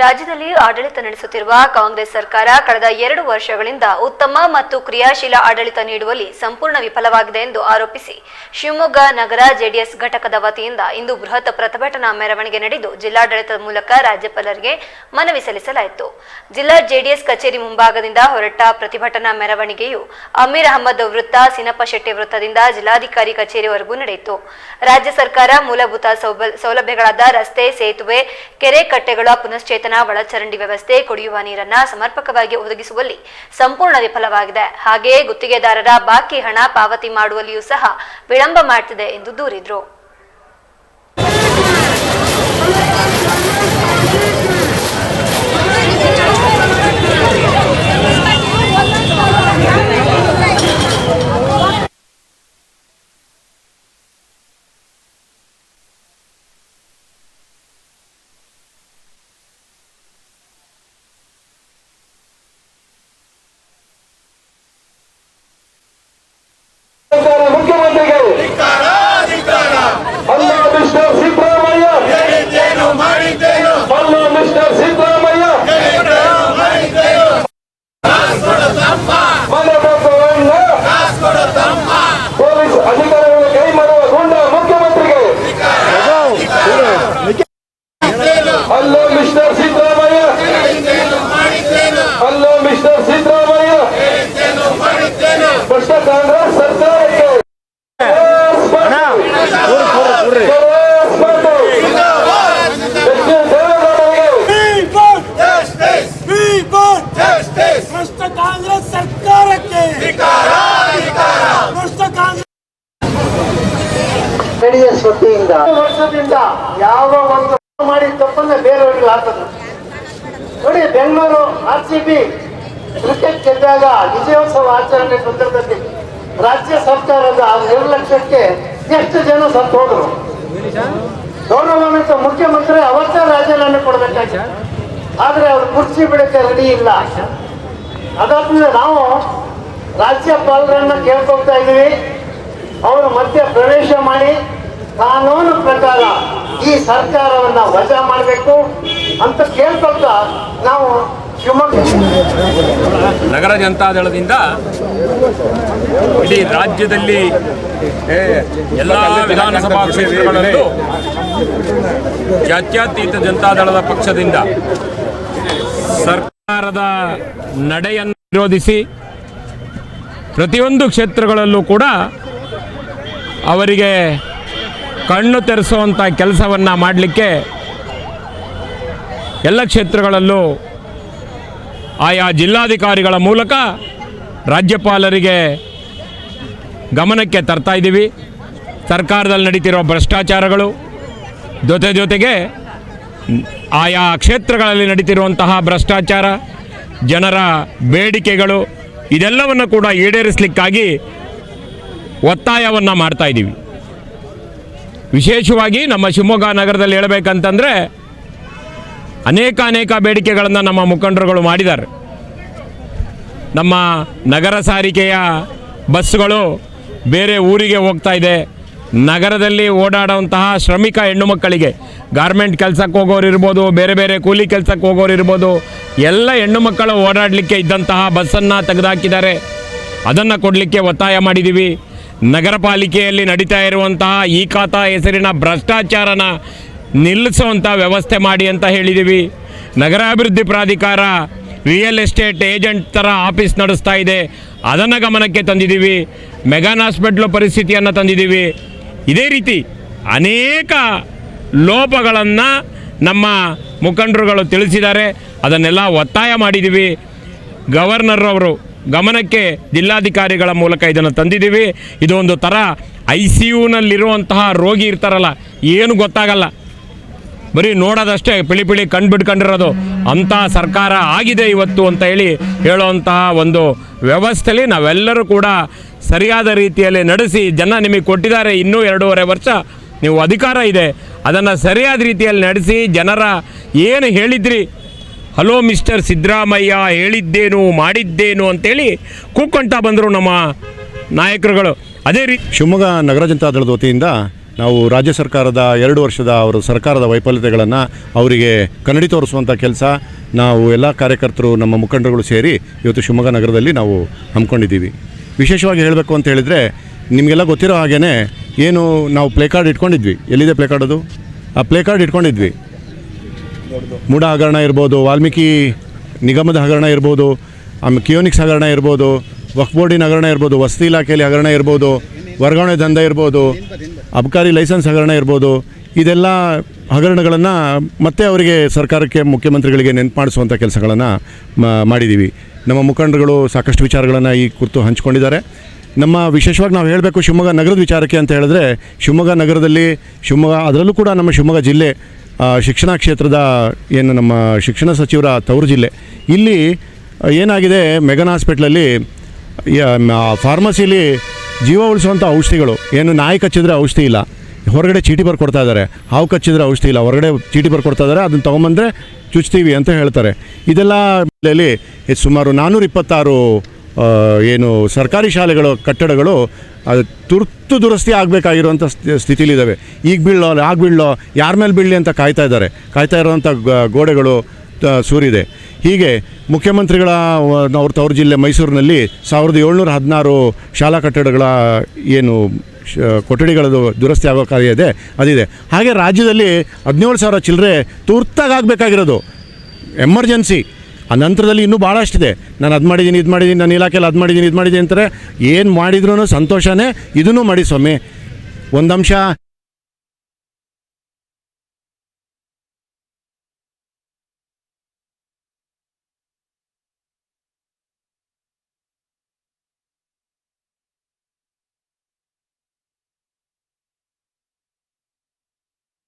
ರಾಜ್ಯದಲ್ಲಿ ಆಡಳಿತ ನಡೆಸುತ್ತಿರುವ ಕಾಂಗ್ರೆಸ್ ಸರ್ಕಾರ ಕಳೆದ ಎರಡು ವರ್ಷಗಳಿಂದ ಉತ್ತಮ ಮತ್ತು ಕ್ರಿಯಾಶೀಲ ಆಡಳಿತ ನೀಡುವಲ್ಲಿ ಸಂಪೂರ್ಣ ವಿಫಲವಾಗಿದೆ ಎಂದು ಆರೋಪಿಸಿ ಶಿವಮೊಗ್ಗ ನಗರ ಜೆಡಿಎಸ್ ಘಟಕದ ವತಿಯಿಂದ ಇಂದು ಬೃಹತ್ ಪ್ರತಿಭಟನಾ ಮೆರವಣಿಗೆ ನಡೆದು ಜಿಲ್ಲಾಡಳಿತದ ಮೂಲಕ ರಾಜ್ಯಪಾಲರಿಗೆ ಮನವಿ ಸಲ್ಲಿಸಲಾಯಿತು. ಜಿಲ್ಲಾ ಜೆಡಿಎಸ್ ಕಚೇರಿ ಮುಂಭಾಗದಿಂದ ಹೊರಟ ಪ್ರತಿಭಟನಾ ಮೆರವಣಿಗೆಯು ಅಮೀರ್ ಅಹಮದ್ ವೃತ್ತ, ಸಿನಪ್ಪ ಶೆಟ್ಟಿ ವೃತ್ತದಿಂದ ಜಿಲ್ಲಾಧಿಕಾರಿ ಕಚೇರಿವರೆಗೂ ನಡೆಯಿತು. ರಾಜ್ಯ ಸರ್ಕಾರ ಮೂಲಭೂತ ಸೌಲಭ್ಯಗಳಾದ ರಸ್ತೆ, ಸೇತುವೆ, ಕೆರೆ ಕಟ್ಟೆಗಳ ಪುನಶ್ಚೇತನ ಒಳಚರಂಡಿ ವ್ಯವಸ್ಥೆ, ಕುಡಿಯುವ ನೀರನ್ನ ಸಮರ್ಪಕವಾಗಿ ಒದಗಿಸುವಲ್ಲಿ ಸಂಪೂರ್ಣ ವಿಫಲವಾಗಿದೆ. ಹಾಗೆಯೇ ಗುತ್ತಿಗೆದಾರರ ಬಾಕಿ ಹಣ ಪಾವತಿ ಮಾಡುವಲ್ಲಿಯೂ ಸಹ ವಿಳಂಬ ಮಾಡ್ತಿದೆ ಎಂದು ದೂರಿದ್ರು ಸರ್ಕಾರ ಮುಖ್ಯಮಂತ್ರಿಗೆ ಅಲ್ಲ ಮಿಸ್ಟರ್ ಸಿದ್ದರಾಮಯ್ಯ ಅಲ್ಲ ಮಿಸ್ಟರ್ ಸಿದ್ದರಾಮಯ್ಯ ಮನಬೆತ್ತವನ್ನ ಪೊಲೀಸ್ ಅಧಿಕಾರಿಗಳ ಕೈ ಮಾಡುವ ಗುಂಡ ಮುಖ್ಯಮಂತ್ರಿಗೆ ಅಲ್ಲ ಮಿಸ್ಟರ್ ಸಿದ್ದರಾಮಯ್ಯ ಅಲ್ಲ ಮಿಸ್ಟರ್ ಸಿದ್ದರಾಮಯ್ಯ ಭ್ರಷ್ಟ ಕಾಂಗ್ರೆಸ್ ಸರ್ಕಾರಕ್ಕೆ ಭ್ರಷ್ಟ ಕಾಂಗ್ರೆಸ್ ಸರ್ಕಾರಕ್ಕೆ ಭ್ರಷ್ಟ ಕಾಂಗ್ರೆಸ್ ಜೆಡಿಎಸ್ ವರ್ಷದಿಂದ ಯಾವ ಒಂದು ಮಾಡಿ ತಪ್ಪನ್ನ ಬೇರೆಯವರಿಗೆ ಹಾಕೋದು ನೋಡಿ, Bengaluru R C B cricket ಗೆದ್ದಾಗ ವಿಜಯೋತ್ಸವ ಆಚರಣೆ ಸಂದರ್ಭದಲ್ಲಿ ರಾಜ್ಯ ಸರ್ಕಾರದ ಆ ನಿರ್ಲಕ್ಷ್ಯಕ್ಕೆ ಎಷ್ಟು ಜನ ಸತ್ತು ಹೋದ್ರು? ಗೌರವಾನ್ವಿತ ಮುಖ್ಯಮಂತ್ರಿ ಅವತ್ತೇ ರಾಜೀನಾಮೆ ಕೊಡಬೇಕಾಗಿತ್ತು ಆದ್ರೆ ಅವ್ರು ಕುರ್ಚಿ ಬಿಡಕ್ಕೆ ರೆಡಿ ಇಲ್ಲ. ಅದಾದ್ಮೇಲೆ ನಾವು ರಾಜ್ಯಪಾಲರನ್ನ ಕೇಳ್ಕೊಳ್ತಾ ಇದೀವಿ ಅವರು ಮಧ್ಯ ಪ್ರವೇಶ ಮಾಡಿ ಕಾನೂನು ಪ್ರಕಾರ ಈ ಸರ್ಕಾರವನ್ನ ವಜಾ ಮಾಡಬೇಕು ಅಂತ ಕೇಳ್ಕೊಳ್ತಾ ನಾವು ನಗರ ಜನತಾದಳದಿಂದ ಇಡೀ ರಾಜ್ಯದಲ್ಲಿ ಎಲ್ಲ ವಿಧಾನಸಭಾ ಕ್ಷೇತ್ರಗಳಲ್ಲೂ ಜಾತ್ಯತೀತ ಜನತಾದಳದ ಪಕ್ಷದಿಂದ ಸರ್ಕಾರದ ನಡೆಯನ್ನು ವಿರೋಧಿಸಿ ಪ್ರತಿಯೊಂದು ಕ್ಷೇತ್ರಗಳಲ್ಲೂ ಕೂಡ ಅವರಿಗೆ ಕಣ್ಣು ತೆರೆಸುವಂಥ ಕೆಲಸವನ್ನು ಮಾಡಲಿಕ್ಕೆ ಎಲ್ಲ ಕ್ಷೇತ್ರಗಳಲ್ಲೂ ಆಯಾ ಜಿಲ್ಲಾಧಿಕಾರಿಗಳ ಮೂಲಕ ರಾಜ್ಯಪಾಲರಿಗೆ ಗಮನಕ್ಕೆ ತರ್ತಾ ಇದ್ದೀವಿ. ಸರ್ಕಾರದಲ್ಲಿ ನಡೀತಿರುವ ಭ್ರಷ್ಟಾಚಾರಗಳು, ಜೊತೆ ಜೊತೆಗೆ ಆಯಾ ಕ್ಷೇತ್ರಗಳಲ್ಲಿ ನಡೀತಿರುವಂತಹ ಭ್ರಷ್ಟಾಚಾರ, ಜನರ ಬೇಡಿಕೆಗಳು, ಇದೆಲ್ಲವನ್ನು ಕೂಡ ಈಡೇರಿಸಲಿಕ್ಕಾಗಿ ಒತ್ತಾಯವನ್ನು ಮಾಡ್ತಾ ಇದ್ದೀವಿ. ವಿಶೇಷವಾಗಿ ನಮ್ಮ ಶಿವಮೊಗ್ಗ ನಗರದಲ್ಲಿ ಹೇಳಬೇಕಂತಂದರೆ ಅನೇಕ ಅನೇಕ ಬೇಡಿಕೆಗಳನ್ನು ನಮ್ಮ ಮುಖಂಡರುಗಳು ಮಾಡಿದ್ದಾರೆ. ನಮ್ಮ ನಗರ ಸಾರಿಗೆಯ ಬಸ್ಸುಗಳು ಬೇರೆ ಊರಿಗೆ ಹೋಗ್ತಾ ಇದೆ. ನಗರದಲ್ಲಿ ಓಡಾಡುವಂತಹ ಶ್ರಮಿಕ ಹೆಣ್ಣು ಮಕ್ಕಳಿಗೆ ಗಾರ್ಮೆಂಟ್ ಕೆಲಸಕ್ಕೆ ಹೋಗೋರು ಇರ್ಬೋದು, ಬೇರೆ ಬೇರೆ ಕೂಲಿ ಕೆಲಸಕ್ಕೆ ಹೋಗೋರು ಇರ್ಬೋದು, ಎಲ್ಲ ಹೆಣ್ಣು ಮಕ್ಕಳು ಓಡಾಡಲಿಕ್ಕೆ ಇದ್ದಂತಹ ಬಸ್ಸನ್ನು ತೆಗೆದುಹಾಕಿದ್ದಾರೆ. ಅದನ್ನು ಕೊಡಲಿಕ್ಕೆ ಒತ್ತಾಯ ಮಾಡಿದ್ದೀವಿ ನಗರ ಪಾಲಿಕೆಯಲ್ಲಿ ನಡೀತಾ ಇರುವಂತಹ ಈ ಖಾತಾ ಹೆಸರಿನ ಭ್ರಷ್ಟಾಚಾರನ ನಿಲ್ಲಿಸುವಂಥ ವ್ಯವಸ್ಥೆ ಮಾಡಿ ಅಂತ ಹೇಳಿದ್ದೀವಿ ನಗರಾಭಿವೃದ್ಧಿ ಪ್ರಾಧಿಕಾರ ರಿಯಲ್ ಎಸ್ಟೇಟ್ ಏಜೆಂಟ್ ಥರ ಆಫೀಸ್ ನಡೆಸ್ತಾ ಇದೆ. ಅದನ್ನು ಗಮನಕ್ಕೆ ತಂದಿದ್ದೀವಿ ಮೆಗಾನ್ ಹಾಸ್ಪಿಟ್ಲು ಪರಿಸ್ಥಿತಿಯನ್ನು ತಂದಿದ್ದೀವಿ ಇದೇ ರೀತಿ ಅನೇಕ ಲೋಪಗಳನ್ನು ನಮ್ಮ ಮುಖಂಡರುಗಳು ತಿಳಿಸಿದ್ದಾರೆ. ಅದನ್ನೆಲ್ಲ ಒತ್ತಾಯ ಮಾಡಿದ್ದೀವಿ ಗವರ್ನರ್ ಅವರು ಗಮನಕ್ಕೆ ಜಿಲ್ಲಾಧಿಕಾರಿಗಳ ಮೂಲಕ ಇದನ್ನು ತಂದಿದ್ದೀವಿ. ಇದು ಒಂದು ಥರ ಐ ಸಿ ಯುನಲ್ಲಿರುವಂತಹ ರೋಗಿ ಇರ್ತಾರಲ್ಲ, ಏನು ಗೊತ್ತಾಗಲ್ಲ. ಬರೀ ನೋಡೋದಷ್ಟೇ, ಪಿಳಿ ಪಿಳಿ ಕಣ್ ಬಿಟ್ಕೊಂಡಿರೋದು ಅಂಥ ಸರ್ಕಾರ ಆಗಿದೆ ಇವತ್ತು ಅಂತ ಹೇಳಿ ಹೇಳುವಂತಹ ಒಂದು ವ್ಯವಸ್ಥೆಯಲ್ಲಿ ನಾವೆಲ್ಲರೂ ಕೂಡ ಸರಿಯಾದ ರೀತಿಯಲ್ಲಿ ನಡೆಸಿ ಜನ ನಿಮಗೆ ಕೊಟ್ಟಿದ್ದಾರೆ. ಇನ್ನೂ ಎರಡೂವರೆ ವರ್ಷ ನೀವು ಅಧಿಕಾರ ಇದೆ. ಅದನ್ನು ಸರಿಯಾದ ರೀತಿಯಲ್ಲಿ ನಡೆಸಿ ಜನರ ಏನು ಹೇಳಿದ್ರಿ ಹಲೋ ಮಿಸ್ಟರ್ ಸಿದ್ದರಾಮಯ್ಯ, ಹೇಳಿದ್ದೇನು, ಮಾಡಿದ್ದೇನು ಅಂತೇಳಿ ಕೂಕ್ಕೊಂತ ಬಂದರು ನಮ್ಮ ನಾಯಕರುಗಳು. ಅದೇ ರೀ ಶಿವಮೊಗ್ಗ ನಗರ ಜನತಾದಳದ ವತಿಯಿಂದ ನಾವು ರಾಜ್ಯ ಸರ್ಕಾರದ ಎರಡು ವರ್ಷದ ಅವರ ಸರ್ಕಾರದ ವೈಫಲ್ಯತೆಗಳನ್ನು ಅವರಿಗೆ ಕನ್ನಡಿ ತೋರಿಸುವಂಥ ಕೆಲಸ, ನಾವು ಎಲ್ಲ ಕಾರ್ಯಕರ್ತರು, ನಮ್ಮ ಮುಖಂಡರುಗಳು ಸೇರಿ ಇವತ್ತು ಶಿವಮೊಗ್ಗ ನಗರದಲ್ಲಿ ನಾವು ಹಮ್ಮಿಕೊಂಡಿದ್ದೀವಿ. ವಿಶೇಷವಾಗಿ ಹೇಳಬೇಕು ಅಂತ ಹೇಳಿದರೆ, ನಿಮಗೆಲ್ಲ ಗೊತ್ತಿರೋ ಹಾಗೇ ಏನು ನಾವು ಪ್ಲೇ ಕಾರ್ಡ್ ಇಟ್ಕೊಂಡಿದ್ವಿ. ಎಲ್ಲಿದೆ ಪ್ಲೇ ಕಾರ್ಡ್ ಅದು? ಆ ಪ್ಲೇ ಕಾರ್ಡ್ ಇಟ್ಕೊಂಡಿದ್ವಿ. ಮೂಡ ಹಗರಣ ಇರ್ಬೋದು, ವಾಲ್ಮೀಕಿ ನಿಗಮದ ಹಗರಣ ಇರ್ಬೋದು ಆಮೇಲೆ ಕಿಯೋನಿಕ್ಸ್ ಹಗರಣ ಇರ್ಬೋದು, ವಕ್ಫ್ ಬೋರ್ಡಿನ ಹಗರಣ ಇರ್ಬೋದು, ವಸತಿ ಇಲಾಖೆಯಲ್ಲಿ ಹಗರಣ ಇರ್ಬೋದು, ವರ್ಗಾವಣೆ ದಂಧ ಇರ್ಬೋದು, ಅಬಕಾರಿ ಲೈಸೆನ್ಸ್ ಹಗರಣ ಇರ್ಬೋದು, ಇದೆಲ್ಲ ಹಗರಣಗಳನ್ನು ಮತ್ತೆ ಅವರಿಗೆ ಸರ್ಕಾರಕ್ಕೆ, ಮುಖ್ಯಮಂತ್ರಿಗಳಿಗೆ ನೆನಪು ಮಾಡಿಸುವಂಥ ಕೆಲಸಗಳನ್ನು ಮಾಡಿದ್ದೀವಿ ನಮ್ಮ ಮುಖಂಡರುಗಳು ಸಾಕಷ್ಟು ವಿಚಾರಗಳನ್ನು ಈ ಕುರಿತು ಹಂಚ್ಕೊಂಡಿದ್ದಾರೆ. ನಮ್ಮ ವಿಶೇಷವಾಗಿ ನಾವು ಹೇಳಬೇಕು ಶಿವಮೊಗ್ಗ ನಗರದ ವಿಚಾರಕ್ಕೆ ಅಂತ ಹೇಳಿದ್ರೆ, ಶಿವಮೊಗ್ಗ ನಗರದಲ್ಲಿ, ಶಿವಮೊಗ್ಗ, ಅದರಲ್ಲೂ ಕೂಡ ನಮ್ಮ ಶಿವಮೊಗ್ಗ ಜಿಲ್ಲೆ ಶಿಕ್ಷಣ ಕ್ಷೇತ್ರದ ಏನು ನಮ್ಮ ಶಿಕ್ಷಣ ಸಚಿವರ ತವರು ಜಿಲ್ಲೆ. ಇಲ್ಲಿ ಏನಾಗಿದೆ, ಮೆಗನ್ ಹಾಸ್ಪಿಟ್ಲಲ್ಲಿ ಫಾರ್ಮಸಿಲಿ ಜೀವ ಉಳಿಸುವಂಥ ಔಷಧಿಗಳು. ಏನು ನಾಯಿ ಕಚ್ಚಿದ್ರೆ ಔಷಧಿ ಇಲ್ಲ. ಹೊರಗಡೆ ಚೀಟಿ ಬರ್ಕೊಡ್ತಾ ಇದ್ದಾರೆ. ಹಾವು ಕಚ್ಚಿದ್ರೆ ಔಷಧಿ ಇಲ್ಲ. ಹೊರಗಡೆ ಚೀಟಿ ಬರ್ಕೊಡ್ತಾ ಇದ್ದಾರೆ. ಅದನ್ನು ತೊಗೊಂಬಂದರೆ ಚುಚ್ತೀವಿ ಅಂತ ಹೇಳ್ತಾರೆ. ಇದೆಲ್ಲ ಸುಮಾರು ನಾನ್ನೂರ ಇಪ್ಪತ್ತಾರು ಏನು ಸರ್ಕಾರಿ ಶಾಲೆಗಳು, ಕಟ್ಟಡಗಳು ಅದು ತುರ್ತು ದುರಸ್ತಿ ಆಗಬೇಕಾಗಿರುವಂಥ ಸ್ಥಿತಿಲಿದ್ದಾವೆ. ಈಗ ಬೀಳೋ, ಆಗ ಬೀಳೋ, ಯಾರ ಮೇಲೆ ಬೀಳಲಿ ಅಂತ ಕಾಯ್ತಾ ಇದ್ದಾರೆ. ಕಾಯ್ತಾ ಇರುವಂಥ ಗೋಡೆಗಳು ಸೂರಿದೆ. ಹೀಗೆ ಮುಖ್ಯಮಂತ್ರಿಗಳ ಅವ್ರ ತವರು ಜಿಲ್ಲೆ ಮೈಸೂರಿನಲ್ಲಿ ಸಾವಿರದ ಏಳ್ನೂರ ಹದಿನಾರು ಶಾಲಾ ಕಟ್ಟಡಗಳ, ಏನು ಕೊಠಡಿಗಳದು ದುರಸ್ತಿ ಆಗೋ ಕಾರ್ಯ ಇದೆ, ಅದಿದೆ. ಹಾಗೆ ರಾಜ್ಯದಲ್ಲಿ ಹದಿನೇಳು ಸಾವಿರ ಚಿಲ್ಲರೆ ತುರ್ತಾಗಿ ಆಗಬೇಕಾಗಿರೋದು. ಎಮರ್ಜೆನ್ಸಿ. ಆ ನಂತರದಲ್ಲಿ ಇನ್ನೂ ಭಾಳಷ್ಟಿದೆ ನಾನು ಅದು ಮಾಡಿದ್ದೀನಿ ಇದು ಮಾಡಿದ್ದೀನಿ ನಾನು ಇಲಾಖೆಯಲ್ಲಿ ಅದು ಮಾಡಿದ್ದೀನಿ ಇದು ಮಾಡಿದ್ದೀನಿ ಅಂತಾರೆ. ಏನು ಮಾಡಿದ್ರೂ ಸಂತೋಷನೇ ಇದನ್ನು ಮಾಡಿ ಸ್ವಾಮಿ. ಒಂದು